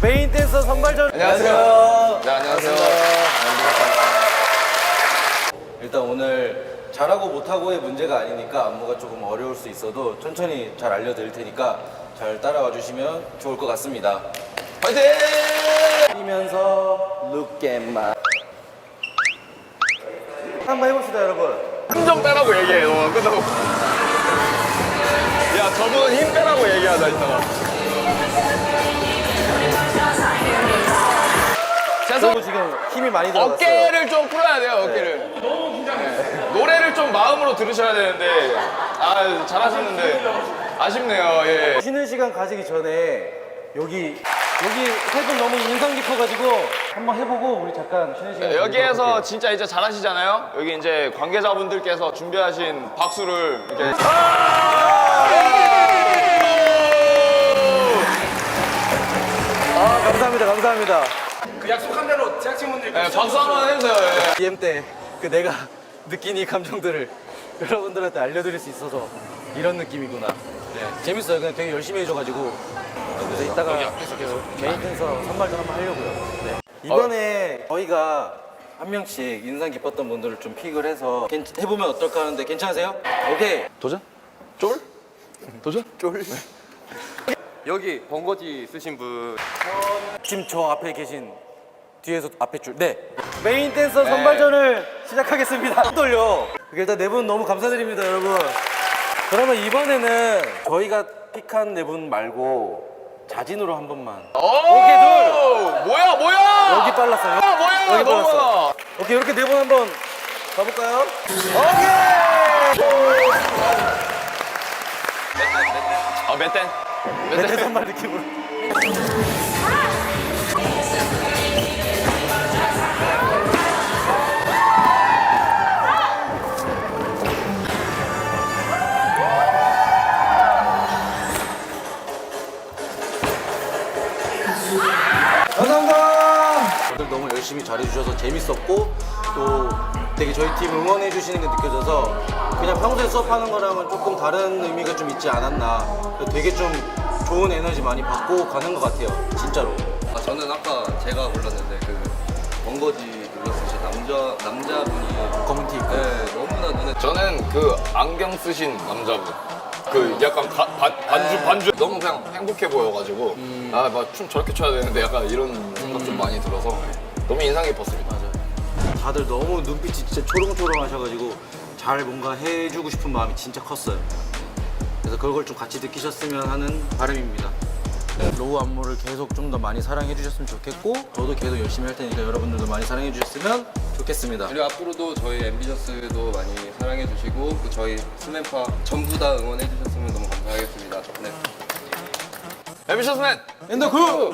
메인 댄서 선발전. 안녕하세요. 네, 안녕하세요. 일단 오늘 잘하고 못하고의 문제가 아니니까 안무가 조금 어려울 수 있어도 천천히 잘 알려드릴 테니까 잘 따라와 주시면 좋을 것 같습니다. 화이팅! 뛰면서 look at my 한번 해봅시다 여러분. 힘좀 빼라고 얘기해. 너 끝나고. 야, 저분 힘 빼라고 얘기하자 이따가. 죄송. 저도 지금 힘이 많이 들어갔어요. 어깨를 좀 풀어야 돼요. 어깨를. 너무 긴장해. 노래를 좀 마음으로 들으셔야 되는데. 아, 잘하시는데 아쉽네요. 예. 쉬는 시간 가지기 전에 여기 여기 세 분 너무 인상 깊어가지고 한번 해보고 우리 잠깐 쉬는 시간 여기에서 가지도록 할게요. 진짜 이제 잘하시잖아요. 여기 이제 관계자분들께서 준비하신 박수를 이렇게. 아 감사합니다. 그 약속한 대로 제작진분들이 네, 박수 한 번 해주세요. 예. DM 때 그 내가 느낀 이 감정들을 여러분들한테 알려드릴 수 있어서 이런 느낌이구나. 네, 재밌어요. 그냥 되게 열심히 해줘가지고 그래서 이따가 그 개인 댄서 선발전 한번 하려고요. 네. 이번에 저희가 한 명씩 인상 깊었던 분들을 좀 픽을 해서 괜- 해보면 어떨까 하는데 괜찮으세요? 오케이. 도전? 쫄? 도전? 쫄. 여기 번거지 쓰신 분 지금 저 앞에 계신 뒤에서 앞에 줄. 네. 메인 댄서 선발전을 시작하겠습니다. 떨려. 일단 네 분 너무 감사드립니다, 여러분. 그러면 이번에는 저희가 픽한 네 분 말고 자진으로 한 번만. 오케이, 둘! 뭐야, 뭐야! 여기 빨랐어요. 아, 뭐야, 여기 너무 빨랐어. 많아. 오케이, 이렇게 네 분 한번 가볼까요? 아, 몇 댄? 댄? 선발 느낌으로. 감사합니다. 다들 너무 열심히 잘해주셔서 재밌었고 또 되게 저희 팀 응원해 주시는 게 느껴져서 그냥 평소에 수업하는 거랑은 조금 다른 의미가 좀 있지 않았나. 되게 좀 좋은 에너지 많이 받고 가는 것 같아요. 진짜로. 아, 저는 아까 제가 불렀는데 그 번거지 불렀으신 남자 남자분이 검은 티 입고. 네, 너무나 눈에 저는 그 안경 쓰신 남자분. 그 약간 가- 반, 반주, 반주. 너무 그냥 행복해 보여가지고. 아, 막 춤 저렇게 춰야 되는데 약간 이런 생각 좀 많이 들어서 너무 인상 깊었습니다. 다들 너무 눈빛이 진짜 초롱초롱 하셔가지고 잘 뭔가 해주고 싶은 마음이 진짜 컸어요. 그래서 그걸 좀 같이 느끼셨으면 하는 바람입니다. 로우 안무를 계속 좀 더 많이 사랑해 주셨으면 좋겠고 저도 계속 열심히 할 테니까 여러분들도 많이 사랑해 주셨으면 좋겠습니다. 그리고 앞으로도 저희 앰비셔스도 많이 사랑해 주시고 그 저희 슬램파 전부 다 응원해 주셨으면 너무 감사하겠습니다. 네. 앰비셔스맨! 엔더 그!